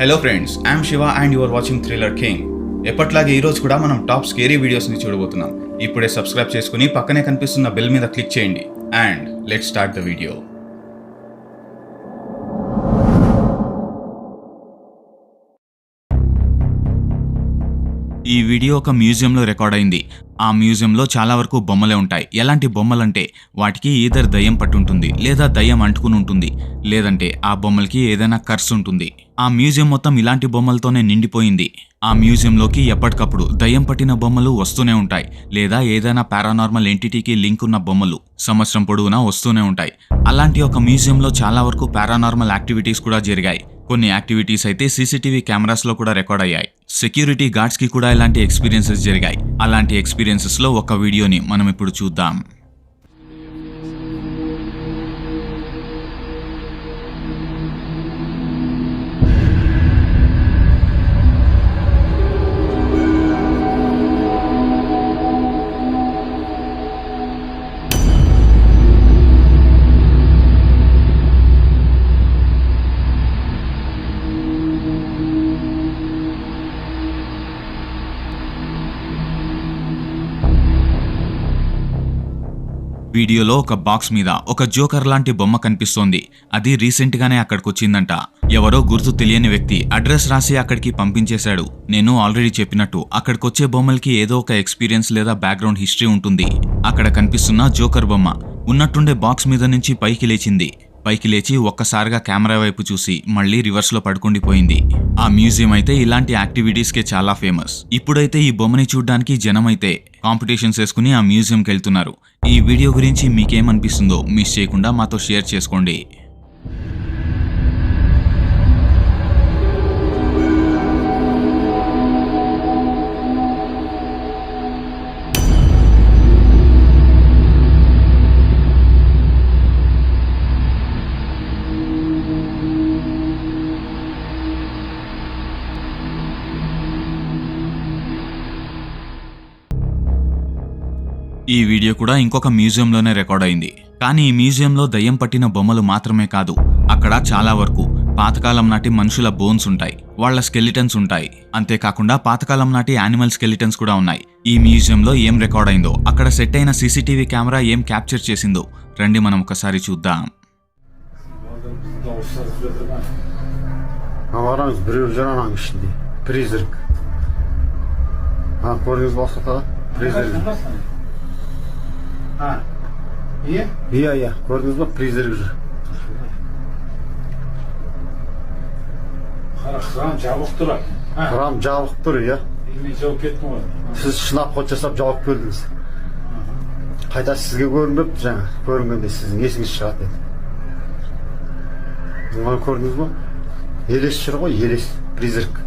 Hello friends I'm Shiva and your watching thriller king ఎప్పట్లాగే ఈరోజు కూడా మనం టాప్ స్కేరీ వీడియోస్ని చూడబోతున్నాం. ఇప్పుడే సబ్స్క్రైబ్ చేసుకుని పక్కనే కనిపిస్తున్న బెల్ మీద క్లిక్ చేయండి. And let start the video ఈ వీడియో ఒక మ్యూజియంలో రికార్డ్ అయింది. ఆ మ్యూజియంలో చాలా వరకు బొమ్మలే ఉంటాయి. ఎలాంటి బొమ్మలంటే వాటికి ఈధర్ దయ్యం పట్టుంటుంది లేదా దయ్యం అంటుకుని ఉంటుంది. లేదంటే ఆ బొమ్మలకి ఏదైనా కర్స్ ఉంటుంది. ఆ మ్యూజియం మొత్తం ఇలాంటి బొమ్మలతోనే నిండిపోయింది. ఆ మ్యూజియంలోకి ఎప్పటికప్పుడు దయ్యం పట్టిన బొమ్మలు వస్తూనే ఉంటాయి. లేదా ఏదైనా పారానార్మల్ ఎంటిటీకి లింక్ ఉన్న బొమ్మలు సంవత్సరం పొడవునా వస్తూనే ఉంటాయి. అలాంటి ఒక మ్యూజియంలో చాలా వరకు పారానార్మల్ యాక్టివిటీస్ కూడా జరిగాయి. కొన్ని యాక్టివిటీస్ అయితే సీసీటీవీ కెమెరాస్లో కూడా రికార్డ్ అయ్యాయి. సెక్యూరిటీ గార్డ్స్కి కూడా ఇలాంటి ఎక్స్పీరియన్సెస్ జరిగాయి. అలాంటి ఎక్స్పీరియన్సెస్లో ఒక వీడియోని మనం ఇప్పుడు చూద్దాం. వీడియోలో ఒక బాక్స్ మీద ఒక జోకర్ లాంటి బొమ్మ కనిపిస్తోంది. అది రీసెంట్ గానే అక్కడికి వచ్చిందంట ఎవరో గుర్తు తెలియని వ్యక్తి అడ్రస్ రాసి అక్కడికి పంపించేశాడు. నేను ఆల్రెడీ చెప్పినట్టు అక్కడికి వచ్చే బొమ్మలకి ఏదో ఒక ఎక్స్పీరియన్స్ లేదా బ్యాక్గ్రౌండ్ హిస్టరీ ఉంటుంది. అక్కడ కనిపిస్తున్న జోకర్ బొమ్మ ఉన్నట్టుండే బాక్స్ మీద నుంచి పైకి లేచింది. పైకి లేచి ఒక్కసారిగా కెమెరా వైపు చూసి మళ్ళీ రివర్స్లో పడుకుండిపోయింది. ఆ మ్యూజియం అయితే ఇలాంటి యాక్టివిటీస్కే చాలా ఫేమస్. ఇప్పుడైతే ఈ బొమ్మని చూడడానికి జనం అయితే కాంపిటీషన్స్ వేసుకుని ఆ మ్యూజియంకి వెళ్తున్నారు ఈ వీడియో గురించి మీకేమనిపిస్తుందో మిస్ చేయకుండా మాతో షేర్ చేసుకోండి. ఈ వీడియో కూడా ఇంకొక మ్యూజియంలోనే రికార్డ్ అయింది కానీ ఈ మ్యూజియంలో దయ్యం పట్టిన బొమ్మలు మాత్రమే కాదు అక్కడ చాలా వరకు పాతకాలం నాటి మనుషుల బోన్స్ ఉంటాయి వాళ్ళ స్కెలిటన్స్ ఉంటాయి అంతేకాకుండా పాతకాలం నాటి యానిమల్ స్కెలిటన్స్ కూడా ఉన్నాయి ఈ మ్యూజియంలో ఏం రికార్డ్ అయిందో అక్కడ సెట్ అయిన సీసీటీవీ కెమెరా ఏం క్యాప్చర్ చేసిందో రండి మనం ఒకసారి చూద్దాం Анарамыз біреу жүр ананың ішінде призрак а көрдіңіз ба осы ортада призрак Ha. İyi. иә иә. Көрдіңіз ба призрак жүр. Қара кран жабық тұр. Кран жабық тұр иә. Мен жауып кеттім ғой. сіз шынап жасап жауап келдіңіз қайта сізге көрінбепті жаңа? Көрінгенде сіздің есіңіз шығады деді. Мынаны көрдіңіз ба елес жүр ғой елес призрак.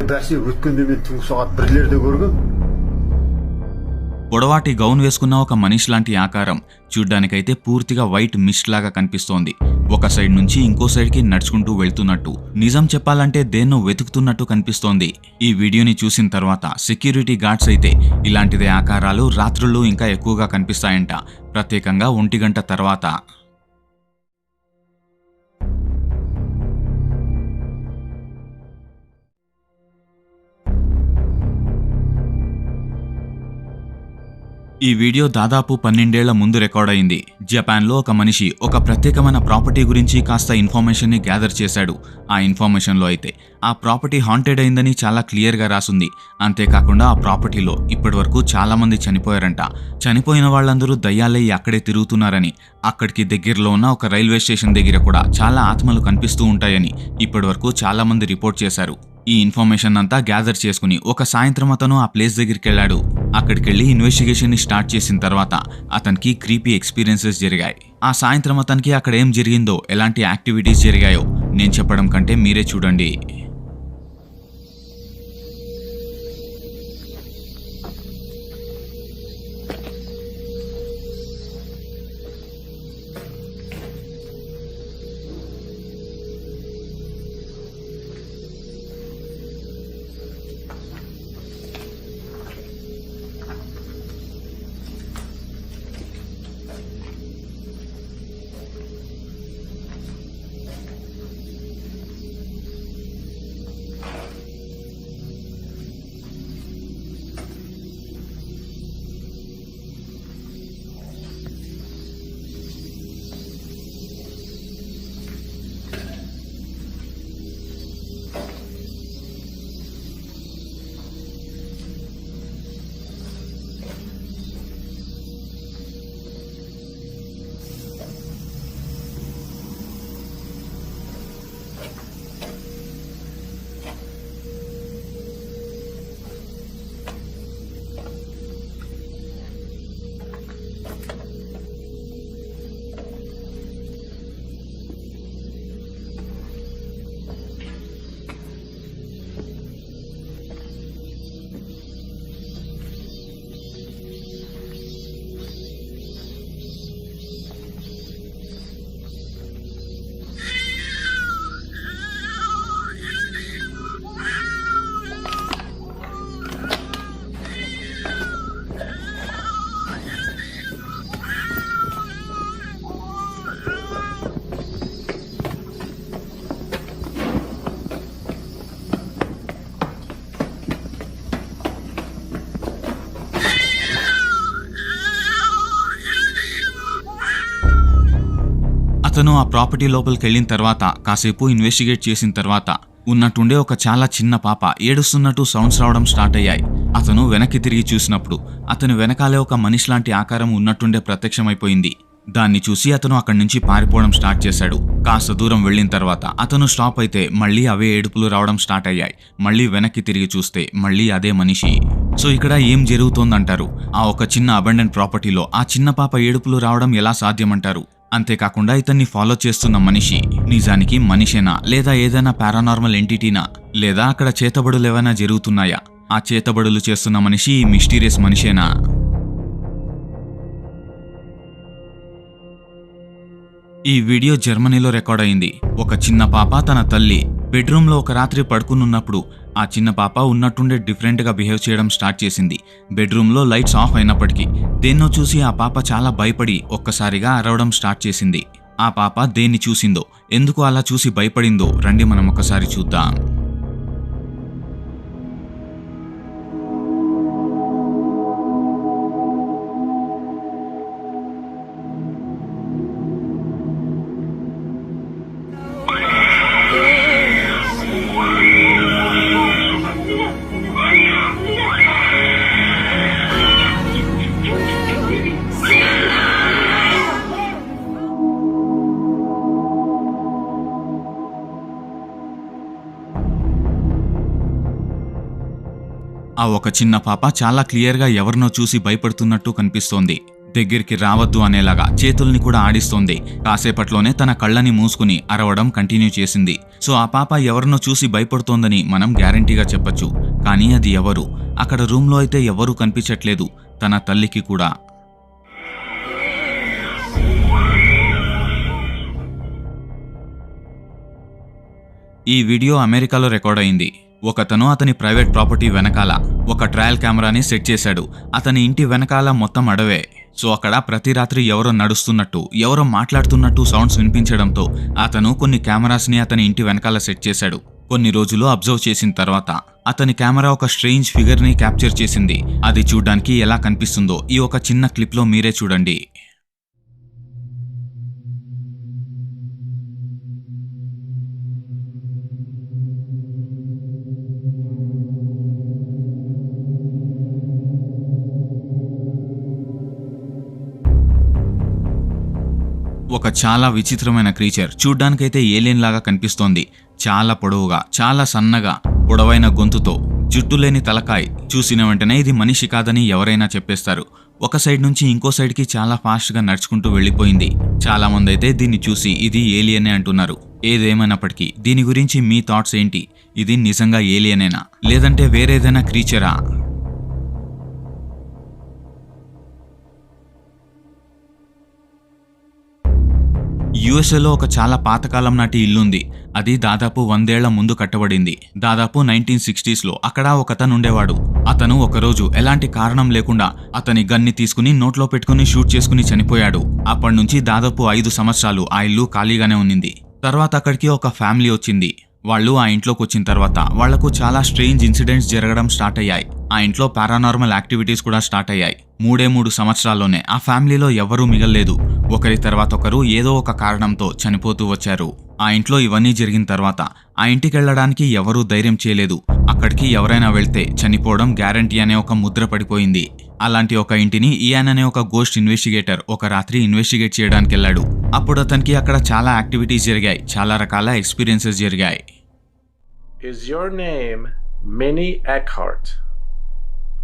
Бәсе өткенде мен түнгі сағат бірлерде көргем. పొడవాటి గౌన్ వేసుకున్న ఒక మనిషి లాంటి ఆకారం చూడ్డానికైతే పూర్తిగా వైట్ మిస్ట్ లాగా కనిపిస్తోంది. ఒక సైడ్ నుంచి ఇంకో సైడ్కి నడుచుకుంటూ వెళ్తున్నట్టు. నిజం చెప్పాలంటే దేన్నో వెతుకుతున్నట్టు కనిపిస్తోంది. ఈ వీడియోని చూసిన తర్వాత సెక్యూరిటీ గార్డ్స్ అయితే ఇలాంటిదే ఆకారాలు రాత్రుల్లో ఇంకా ఎక్కువగా కనిపిస్తాయంట. ప్రత్యేకంగా ఒంటి గంట తర్వాత. ఈ వీడియో దాదాపు పన్నెండేళ్ళ ముందు రికార్డ్ అయింది. జపాన్లో ఒక మనిషి ఒక ప్రత్యేకమైన ప్రాపర్టీ గురించి కాస్త ఇన్ఫర్మేషన్ని గ్యాదర్ చేశాడు. ఆ ఇన్ఫర్మేషన్లో అయితే ఆ ప్రాపర్టీ హాంటెడ్ అయిందని చాలా క్లియర్గా రాసుంది. అంతేకాకుండా ఆ ప్రాపర్టీలో ఇప్పటివరకు చాలా మంది చనిపోయారంట. చనిపోయిన వాళ్ళందరూ దయ్యాలై అక్కడే తిరుగుతున్నారని అక్కడికి దగ్గరలో ఉన్న ఒక రైల్వే స్టేషన్ దగ్గర కూడా చాలా ఆత్మలు కనిపిస్తూ ఉంటాయని ఇప్పటివరకు చాలా మంది రిపోర్ట్ చేశారు. ఈ ఇన్ఫర్మేషన్ అంతా గ్యాదర్ చేసుకుని ఒక సాయంత్రం అతను ఆ ప్లేస్ దగ్గరికి వెళ్ళాడు అక్కడికెళ్ళి ఇన్వెస్టిగేషన్ని స్టార్ట్ చేసిన తర్వాత అతనికి క్రీపీ ఎక్స్పీరియన్సెస్ జరిగాయి. ఆ సాయంత్రం అతనికి అక్కడ ఏం జరిగిందో ఎలాంటి యాక్టివిటీస్ జరిగాయో నేను చెప్పడం కంటే మీరే చూడండి. అతను ఆ ప్రాపర్టీ లోపలికి వెళ్ళిన తర్వాత కాసేపు ఇన్వెస్టిగేట్ చేసిన తర్వాత ఉన్నట్టుండే ఒక చాలా చిన్న పాప ఏడుస్తున్నట్టు సౌండ్స్ రావడం స్టార్ట్ అయ్యాయి. అతను వెనక్కి తిరిగి చూసినప్పుడు అతని వెనకాలే ఒక మనిషి లాంటి ఆకారం ఉన్నట్టుండే ప్రత్యక్షమైపోయింది. దాన్ని చూసి అతను అక్కడి నుంచి పారిపోవడం స్టార్ట్ చేశాడు. కాస్త దూరం వెళ్ళిన తర్వాత అతను స్టాప్ అయితే మళ్ళీ అవే ఏడుపులు రావడం స్టార్ట్ అయ్యాయి. మళ్ళీ వెనక్కి తిరిగి చూస్తే మళ్ళీ అదే మనిషి. సో ఇక్కడ ఏం జరుగుతోందంటారు? ఆ ఒక చిన్న అబండెంట్ ప్రాపర్టీలో ఆ చిన్న పాప ఏడుపులు రావడం ఎలా సాధ్యమంటారు? అంతేకాకుండా ఇతన్ని ఫాలో చేస్తున్న మనిషి నిజానికి మనిషేనా లేదా ఏదైనా పారానార్మల్ ఎంటిటీనా? లేదా అక్కడ చేతబడులు ఏమైనా జరుగుతున్నాయా? ఆ చేతబడులు చేస్తున్న మనిషి ఈ మిస్టీరియస్ మనిషేనా? ఈ వీడియో జర్మనీలో రికార్డ్ అయింది. ఒక చిన్న పాప తన తల్లి బెడ్రూమ్లో ఒక రాత్రి పడుకునున్నప్పుడు ఆ చిన్న పాప ఉన్నట్టుండే డిఫరెంట్గా బిహేవ్ చేయడం స్టార్ట్ చేసింది. బెడ్రూమ్లో లైట్స్ ఆఫ్ అయినప్పటికీ దేన్నో చూసి ఆ పాప చాలా భయపడి ఒక్కసారిగా అరవడం స్టార్ట్ చేసింది. ఆ పాప దేన్ని చూసిందో ఎందుకు అలా చూసి భయపడిందో రండి మనం ఒకసారి చూద్దాం. ఒక చిన్న పాప చాలా క్లియర్గా ఎవరినో చూసి భయపడుతున్నట్టు కనిపిస్తోంది. దగ్గరికి రావద్దు అనేలాగా చేతుల్ని కూడా ఆడిస్తోంది. కాసేపట్లోనే తన కళ్ళని మూసుకుని అరవడం కంటిన్యూ చేసింది. సో ఆ పాప ఎవరినో చూసి భయపడుతోందని మనం గ్యారంటీగా చెప్పొచ్చు. కానీ అది ఎవరు? అక్కడ రూమ్లో అయితే ఎవరూ కనిపించట్లేదు. తన తల్లికి కూడా. ఈ వీడియో అమెరికాలో రికార్డ్ అయింది. ఒకతను అతని ప్రైవేట్ ప్రాపర్టీ వెనకాల ఒక ట్రయల్ కెమెరాని సెట్ చేశాడు. అతని ఇంటి వెనకాల మొత్తం అడవే. సో అక్కడ ప్రతి రాత్రి ఎవరో నడుస్తున్నట్టు ఎవరో మాట్లాడుతున్నట్టు సౌండ్స్ వినిపించడంతో అతను కొన్ని కెమెరాస్ని అతని ఇంటి వెనకాల సెట్ చేశాడు. కొన్ని రోజులు అబ్జర్వ్ చేసిన తర్వాత అతని కెమెరా ఒక స్ట్రేంజ్ ఫిగర్ని క్యాప్చర్ చేసింది. అది చూడ్డానికి ఎలా కనిపిస్తుందో ఈ ఒక చిన్న క్లిప్లో మీరే చూడండి. ఒక చాలా విచిత్రమైన క్రీచర్. చూడ్డానికైతే ఏలియన్ లాగా కనిపిస్తోంది. చాలా పొడవుగా చాలా సన్నగా పొడవైన గొంతుతో. జుట్టు లేని తలకాయ్. చూసిన వెంటనే ఇది మనిషి కాదని ఎవరైనా చెప్పేస్తారు. ఒక సైడ్ నుంచి ఇంకో సైడ్కి చాలా ఫాస్ట్గా నడుచుకుంటూ వెళ్ళిపోయింది. చాలా మంది అయితే దీన్ని చూసి ఇది ఏలియనే అంటున్నారు. ఏదేమైనప్పటికీ దీని గురించి మీ థాట్స్ ఏంటి? ఇది నిజంగా ఏలియనేనా? లేదంటే వేరేదైనా క్రీచరా? యుఎస్ఏలో ఒక చాలా పాతకాలం నాటి ఇల్లుంది. అది దాదాపు వందేళ్ళ ముందు కట్టబడింది. దాదాపు నైన్టీన్ సిక్స్టీస్లో అక్కడ ఒకతను ఉండేవాడు. అతను ఒకరోజు ఎలాంటి కారణం లేకుండా అతని గన్ని తీసుకుని నోట్లో పెట్టుకుని షూట్ చేసుకుని చనిపోయాడు. అప్పటినుంచి దాదాపు ఐదు సంవత్సరాలు ఆ ఇల్లు ఖాళీగానే ఉన్నింది. తర్వాత అక్కడికి ఒక ఫ్యామిలీ వచ్చింది. వాళ్ళు ఆ ఇంట్లోకి వచ్చిన తర్వాత వాళ్ళకు చాలా స్ట్రేంజ్ ఇన్సిడెంట్స్ జరగడం స్టార్ట్ అయ్యాయి. ఆ ఇంట్లో పారానార్మల్ యాక్టివిటీస్ కూడా స్టార్ట్ అయ్యాయి. మూడే మూడు సంవత్సరాల్లోనే ఆ ఫ్యామిలీలో ఎవరూ మిగల్లేదు. ఒకరి తర్వాత ఒకరు ఏదో ఒక కారణంతో చనిపోతూ వచ్చారు. ఆ ఇంట్లో ఇవన్నీ జరిగిన తర్వాత ఆ ఇంటికి వెళ్ళడానికి ఎవరూ ధైర్యం చేయలేదు. అక్కడికి ఎవరైనా వెళ్తే చనిపోవడం గ్యారంటీ అనే ఒక ముద్ర పడిపోయింది. అలాంటి ఒక ఇంటిని ఇయాన్ అనే ఒక గోస్ట్ ఇన్వెస్టిగేటర్ ఒక రాత్రి ఇన్వెస్టిగేట్ చేయడానికి వెళ్ళాడు అప్పుడు అతనికి అక్కడ చాలా యాక్టివిటీస్ జరిగాయి. చాలా రకాల ఎక్స్పీరియన్సెస్ జరిగాయి. Is your name Minnie Eckhart?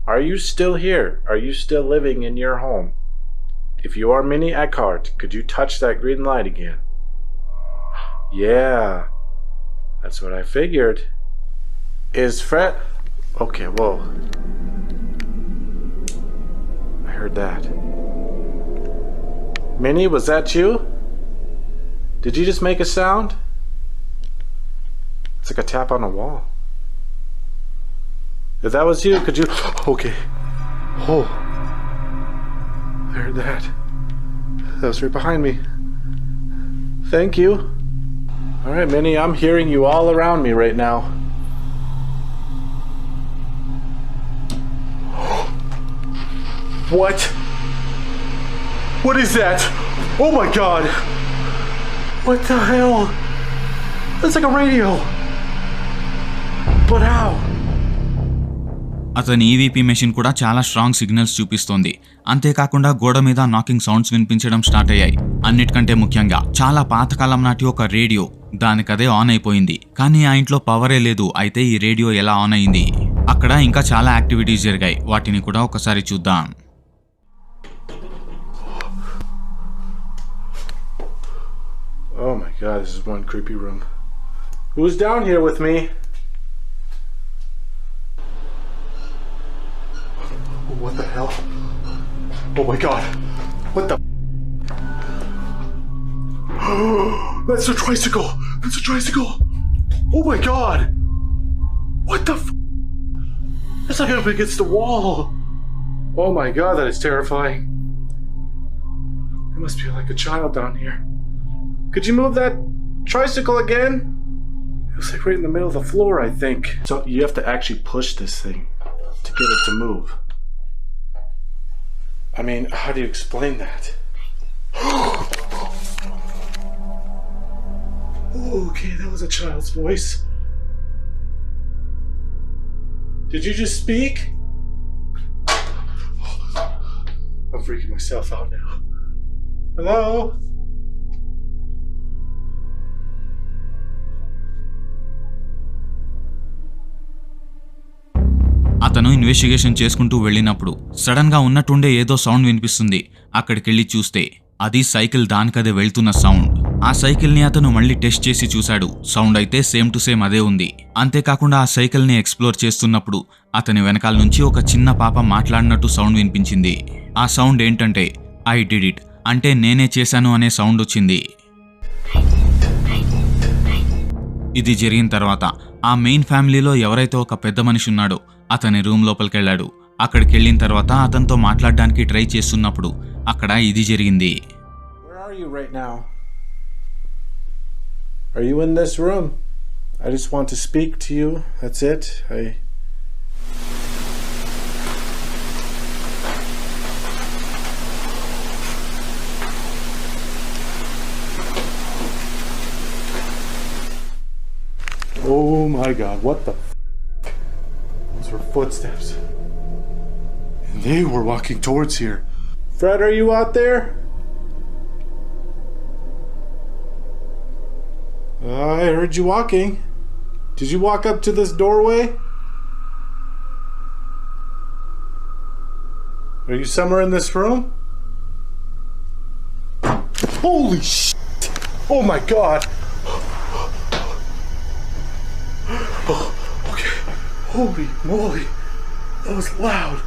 Are you still here? Are you still living in your home? If you are Minnie Eckhart, could you touch that green light again? Yeah, that's what I figured. Is Fred. Okay, whoa. I heard that. Minnie, was that you? Did you just make a sound? It's like a tap on a wall. If that was you, could you? Okay. Oh. I heard that. That was right behind me. Thank you. All right, Minnie, I'm hearing you all around me right now. What? What is that? Oh my god! What the hell? That's like a radio. But how? అతని EVP machine కూడా చాలా strong signals చూపిస్తోంది. అంతేకాకుండా గోడ మీద knocking sounds వినిపించడం start అయ్యాయి. అన్నిటికంటే ముఖ్యంగా చాలా పాతకాలం నాటి ఒక రేడియో. దానికదే ఆన్ అయిపోయింది. కానీ ఆ ఇంట్లో పవరే లేదు. అయితే ఈ రేడియో ఎలా ఆన్ అయింది? అక్కడ ఇంకా చాలా యాక్టివిటీస్ జరిగాయి. వాటిని కూడా ఒకసారి చూద్దాం. Oh my god, this is one creepy room. Who's down here with me? Oh my god. What the? That's a tricycle! That's a tricycle! Oh my god! What the f? That's like up against the wall! Oh my god, that is terrifying. It must be like a child down here. Could you move that tricycle again? It was like right in the middle of the floor, I think. So you have to actually push this thing to get it to move. I mean, how do you explain that? okay, that was a child's voice. Did you just speak? I'm freaking myself out now. Hello? అతను investigation చేసుకుంటూ వెళ్ళినప్పుడు సడన్గా ఉన్నట్టుండే ఏదో sound వినిపిస్తుంది. అక్కడికెళ్ళి చూస్తే అది cycle దానికదే వెళ్తున్న సౌండ్ ఆ సైకిల్ని అతను మళ్ళీ టెస్ట్ చేసి చూశాడు. సౌండ్ అయితే సేమ్ టు సేమ్ అదే ఉంది. అంతేకాకుండా ఆ సైకిల్ని ఎక్స్ప్లోర్ చేస్తున్నప్పుడు అతని వెనకాల నుంచి ఒక చిన్న పాప మాట్లాడినట్టు సౌండ్ వినిపించింది. ఆ సౌండ్ ఏంటంటే ఐ డిడ్ ఇట్ అంటే నేనే చేశాను అనే సౌండ్ వచ్చింది. ఇది జరిగిన తర్వాత ఆ మెయిన్ ఫ్యామిలీలో ఎవరైతే ఒక పెద్ద మనిషి ఉన్నాడో అతని రూమ్ లోపలికెళ్ళాడు. అక్కడికి వెళ్ళిన తర్వాత అతనితో మాట్లాడడానికి ట్రై చేస్తున్నప్పుడు అక్కడ ఇది జరిగింది. Oh my god, what the Those were footsteps. And they were walking towards here. Fred, are you out there? I heard you walking. Did you walk up to this doorway? Are you somewhere in this room? Holy shit! Oh my god! Holy moly! That was loud.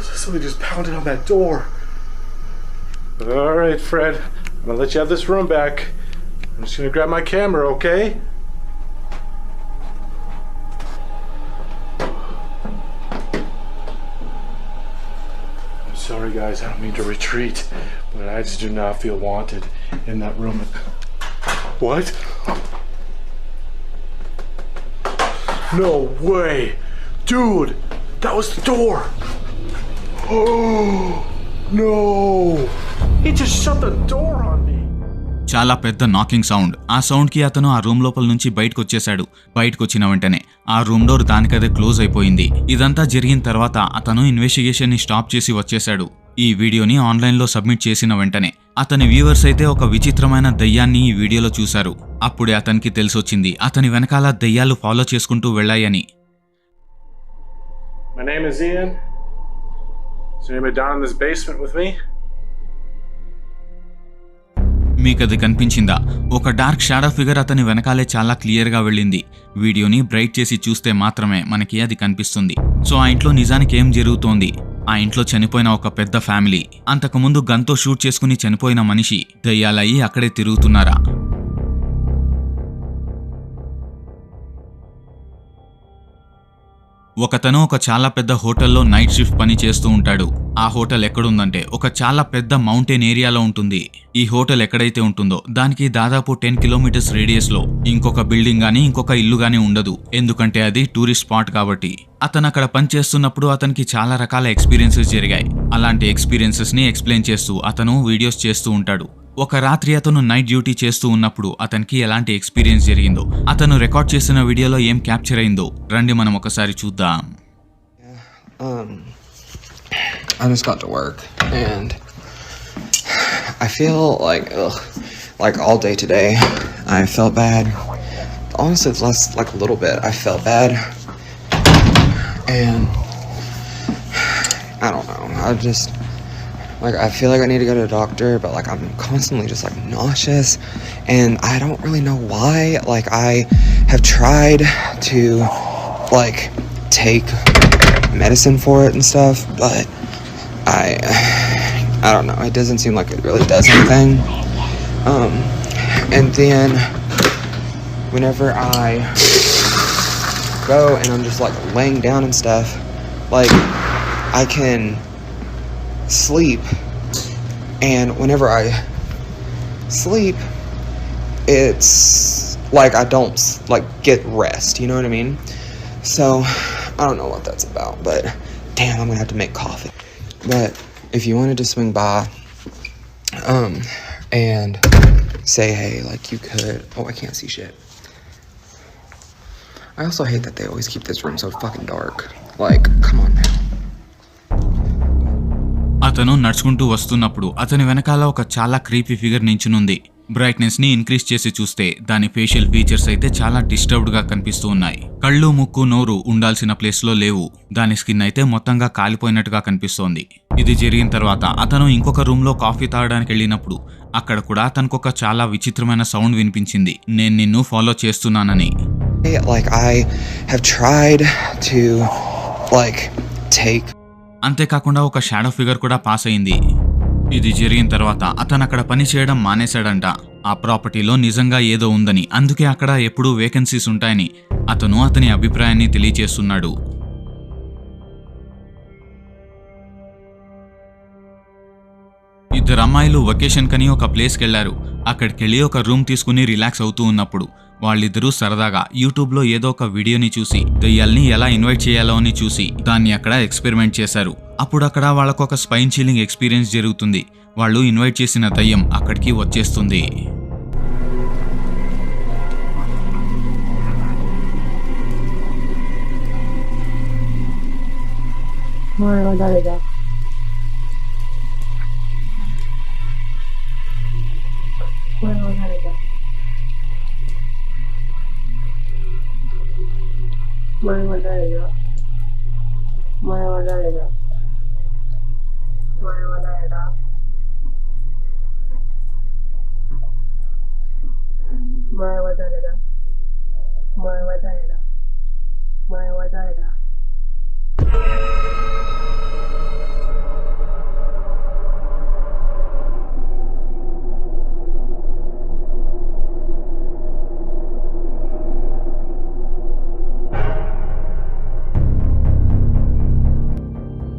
Somebody just pounded on that door. All right, Fred. I'm gonna let you have this room back. I'm just gonna grab my camera, okay? I'm sorry, guys. I don't mean to retreat, but I just do not feel wanted in that room. What? No way! Dude! That was the door! Oh! No! He just shut the door on me! చాలా పెద్ద knocking sound ఆ సౌండ్కి అతను ఆ room లోపల నుంచి బయటకు వచ్చేశాడు బయటకు వచ్చిన వెంటనే ఆ రూమ్ డోర్ దానికదే క్లోజ్ అయిపోయింది ఇదంతా జరిగిన తర్వాత అతను ఇన్వెస్టిగేషన్ని స్టాప్ చేసి వచ్చేశాడు ఈ వీడియోని ఆన్లైన్లో సబ్మిట్ చేసిన వెంటనే అతని వ్యూవర్స్ అయితే ఒక విచిత్రమైన దయ్యాన్ని ఈ వీడియోలో చూశారు. అప్పుడే అతనికి తెలిసొచ్చింది అతని వెనకాల దయ్యాలు ఫాలో చేసుకుంటూ వెళ్ళాయని. My name is Ian. Is there anybody down in this basement with me? మీకు అది కనిపించిందా? ఒక డార్క్ షాడో ఫిగర్ అతని వెనకాలే చాలా క్లియర్గా వెళ్ళింది. వీడియోని బ్రైట్ చేసి చూస్తే మాత్రమే మనకి అది కనిపిస్తుంది. సో ఆ ఇంట్లో నిజానికి ఏం జరుగుతోంది? ఆ ఇంట్లో చనిపోయిన ఒక పెద్ద ఫ్యామిలీ. అంతకుముందు గన్తో షూట్ చేసుకుని చనిపోయిన మనిషి దయ్యాలయ్యి అక్కడే తిరుగుతున్నారా? ఒకతను ఒక చాలా పెద్ద హోటల్లో నైట్ షిఫ్ట్ పని చేస్తూ ఉంటాడు. ఆ హోటల్ ఎక్కడుందంటే ఒక చాలా పెద్ద మౌంటైన్ ఏరియాలో ఉంటుంది. ఈ హోటల్ ఎక్కడైతే ఉంటుందో దానికి దాదాపు టెన్ కిలోమీటర్స్ రేడియస్లో ఇంకొక బిల్డింగ్ గానీ ఇంకొక ఇల్లు గానీ ఉండదు. ఎందుకంటే అది టూరిస్ట్ స్పాట్ కాబట్టి. అతను అక్కడ పని చేస్తున్నప్పుడు అతనికి చాలా రకాల ఎక్స్పీరియన్సెస్ జరిగాయి. అలాంటి ఎక్స్పీరియన్సెస్ని ఎక్స్ప్లెయిన్ చేస్తూ అతను వీడియోస్ చేస్తూ ఉంటాడు. ఒక రాత్రి అతను నైట్ డ్యూటీ చేస్తూ ఉన్నప్పుడు అతనికి ఎలాంటి ఎక్స్పీరియన్స్ జరిగిందో అతను రికార్డ్ చేసిన వీడియోలో ఏం క్యాప్చర్ అయిందో రండి మనం ఒకసారి చూద్దాం I just got to work and I feel like ugh, like all day today I felt bad. Honestly, it's less like a little bit. I felt bad, and I don't know. I just like I feel like I need to go to a doctor, but like I'm constantly just like nauseous, and I don't really know why. Like I have tried to like take medicine for it and stuff, but I I don't know. It doesn't seem like it really does anything. Um, and then whenever I go and I'm just like laying down and stuff, like I can sleep, and whenever I sleep, it's like I don't like get rest. You know what I mean? So I don't know what that's about, but damn, I'm gonna have to make coffee. But if you wanted to swing by, um, and say hey, like you could. Oh, I can't see shit. I also hate that they always keep this room so fucking dark. Like, come on now. అతను నడుచుకుంటూ వస్తున్నప్పుడు అతని వెనకాల ఒక చాలా creepy figure నించునుంది. బ్రైట్నెస్ని increase చేసి చూస్తే దాని ఫేషియల్ ఫీచర్స్ అయితే చాలా డిస్టర్బ్డ్గా కనిపిస్తూ ఉన్నాయి. కళ్ళు ముక్కు నోరు ఉండాల్సిన ప్లేస్లో లేవు. దాని స్కిన్ అయితే మొత్తంగా కాలిపోయినట్టుగా కనిపిస్తోంది. ఇది జరిగిన తర్వాత అతను ఇంకొక రూమ్లో కాఫీ తాగడానికి వెళ్ళినప్పుడు అక్కడ కూడా అతనికి ఒక చాలా విచిత్రమైన సౌండ్ వినిపించింది. నేను నిన్ను ఫాలో చేస్తున్నానని. Like, I have tried to, like, take అంతేకాకుండా ఒక షాడో ఫిగర్ కూడా పాస్ అయింది. ఇది జరిగిన తర్వాత అతను అక్కడ పని చేయడం మానేశాడంట. ఆ ప్రాపర్టీలో నిజంగా ఏదో ఉందని. అందుకే అక్కడ ఎప్పుడూ వేకెన్సీస్ ఉంటాయని అతను అతని అభిప్రాయాన్ని తెలియజేస్తున్నాడు. ఇద్దరు అమ్మాయిలు వెకేషన్ కని ఒక ప్లేస్కి వెళ్ళారు అక్కడికి వెళ్ళి ఒక రూమ్ తీసుకుని రిలాక్స్ అవుతూ ఉన్నప్పుడు వాళ్ళిద్దరూ సరదాగా యూట్యూబ్లో ఏదో ఒక వీడియోని చూసి దయ్యాల్ని ఎలా ఇన్వైట్ చేయాలో అని చూసి దాన్ని అక్కడ ఎక్స్పెరిమెంట్ చేశారు. అప్పుడు అక్కడ వాళ్ళకు ఒక స్పైన్ చీలింగ్ ఎక్స్పీరియన్స్ జరుగుతుంది. వాళ్ళు ఇన్వైట్ చేసిన దయ్యం అక్కడికి వచ్చేస్తుంది. Oh my कोई हो जाएगा मैं मज़ा आएगा मैं मज़ा आएगा मैं मज़ा आएगा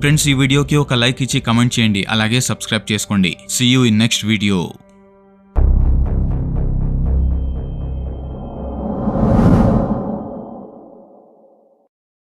ఫ్రెండ్స్ ఈ వీడియోకి ఒక లైక్ ఇచ్చి కమెంట్ చేయండి. అలాగే సబ్స్క్రైబ్ చేసుకోండి. See you in next video